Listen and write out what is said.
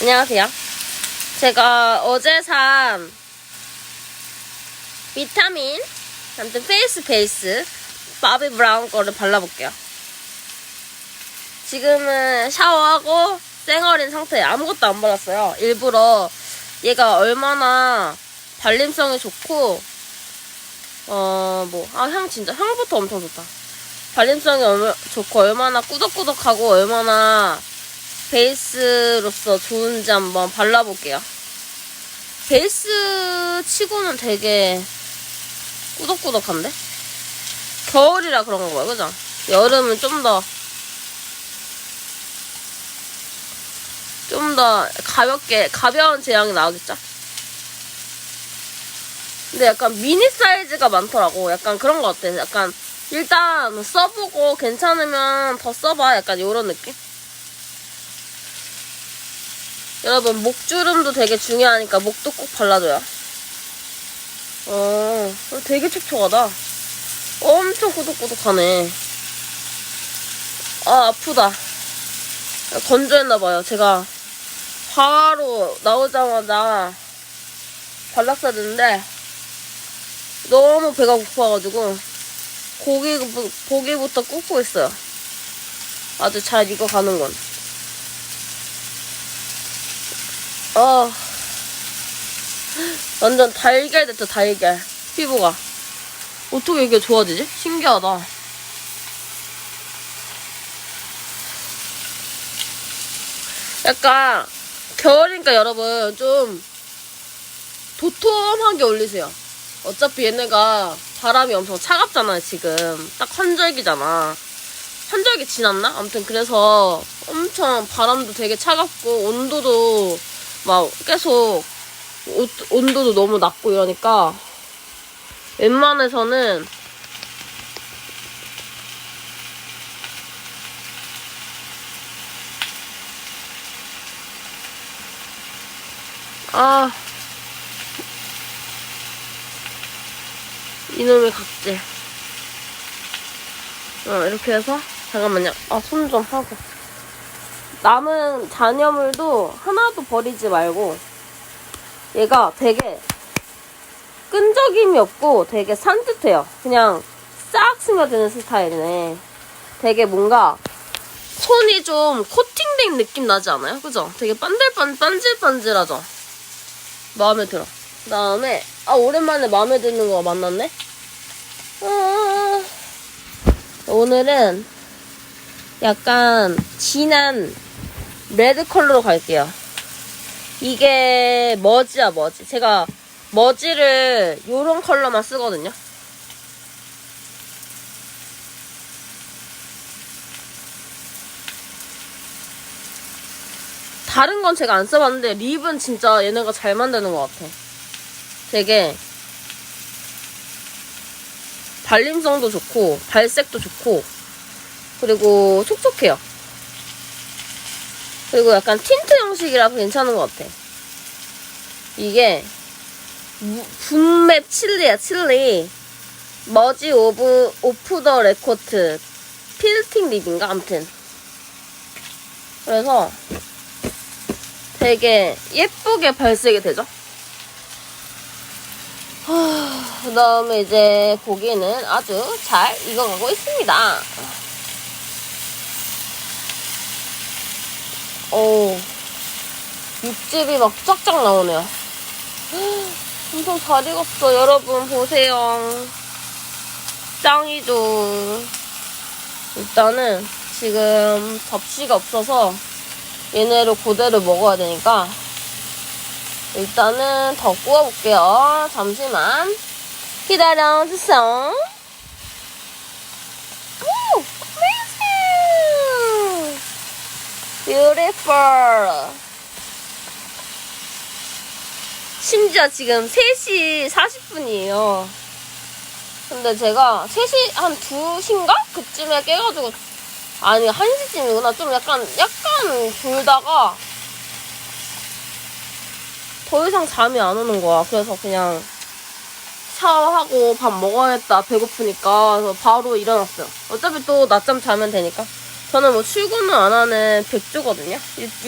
안녕하세요. 제가 어제 산 비타민, 아무튼 페이스 베이스 바비 브라운 거를 발라볼게요. 지금은 샤워하고 쌩얼인 상태에 아무것도 안 발랐어요. 일부러 얘가 얼마나 발림성이 좋고 어 뭐 아 향 진짜 향부터 엄청 좋다. 발림성이 얼마, 좋고 얼마나 꾸덕꾸덕하고 얼마나 베이스로서 좋은지 한번 발라볼게요. 베이스 치고는 되게 꾸덕꾸덕한데? 겨울이라 그런 거 봐요, 그죠? 여름은 좀 더, 좀 더 가볍게, 가벼운 제형이 나오겠죠? 근데 약간 미니 사이즈가 많더라고. 약간 그런 거 같아. 약간, 일단 써보고 괜찮으면 더 써봐. 약간 이런 느낌? 여러분 목주름도 되게 중요하니까 목도 꼭 발라줘요. 어, 되게 촉촉하다. 엄청 꾸덕꾸덕하네. 아 아프다. 건조했나봐요. 제가 바로 나오자마자 발랐어야 되는데 너무 배가 고파가지고 고기 고기부터 굽고 있어요. 아주 잘 익어가는 건. 아 완전 달걀 됐다 달걀. 피부가. 어떻게 이게 좋아지지? 신기하다. 약간 겨울이니까 여러분 좀 도톰하게 올리세요. 어차피 얘네가 바람이 엄청 차갑잖아요 지금. 딱 환절기잖아. 환절기 지났나? 아무튼 그래서 엄청 바람도 되게 차갑고 온도도 막 계속 옷, 온도도 너무 낮고 이러니까 웬만해서는 아 이놈의 각질. 어, 이렇게 해서 잠깐만요. 아 손 좀 하고 남은 잔여물도 하나도 버리지 말고 얘가 되게 끈적임이 없고 되게 산뜻해요. 그냥 싹 스며드는 스타일이네. 되게 뭔가 손이 좀 코팅된 느낌 나지 않아요? 그죠? 되게 반들반 반질반질하죠? 마음에 들어. 그 다음에 아 오랜만에 마음에 드는 거 만났네? 아, 오늘은 약간 진한 레드 컬러로 갈게요. 이게 머지야 머지. 제가 머지를 요런 컬러만 쓰거든요. 다른 건 제가 안 써봤는데 립은 진짜 얘네가 잘 만드는 것 같아. 되게 발림성도 좋고 발색도 좋고 그리고 촉촉해요. 그리고 약간 틴트 형식이라서 괜찮은 것 같아. 이게 무- 분맵 칠리야 칠리. 머지 오브 오프 더 레코트 필팅 립인가 아무튼. 그래서 되게 예쁘게 발색이 되죠. 그 다음에 이제 고기는 아주 잘 익어가고 있습니다. 오, 육즙이 막 쫙쫙 나오네요. 엄청 잘 익었어. 여러분, 보세요. 짱이죠. 일단은 지금 접시가 없어서 얘네를 그대로 먹어야 되니까 일단은 더 구워볼게요. 잠시만. 기다려주세요. 오! amazing! Beautiful. 심지어 지금 3시 40분이에요. 근데 제가 3시 한 2시인가? 그쯤에 깨가지고 아니 1시쯤이구나. 좀 약간 약간 졸다가 더 이상 잠이 안 오는 거야. 그래서 그냥 샤워하고 밥 먹어야겠다. 배고프니까. 그래서 바로 일어났어요. 어차피 또 낮잠 자면 되니까. 저는 뭐 출근을 안 하는 백주거든요.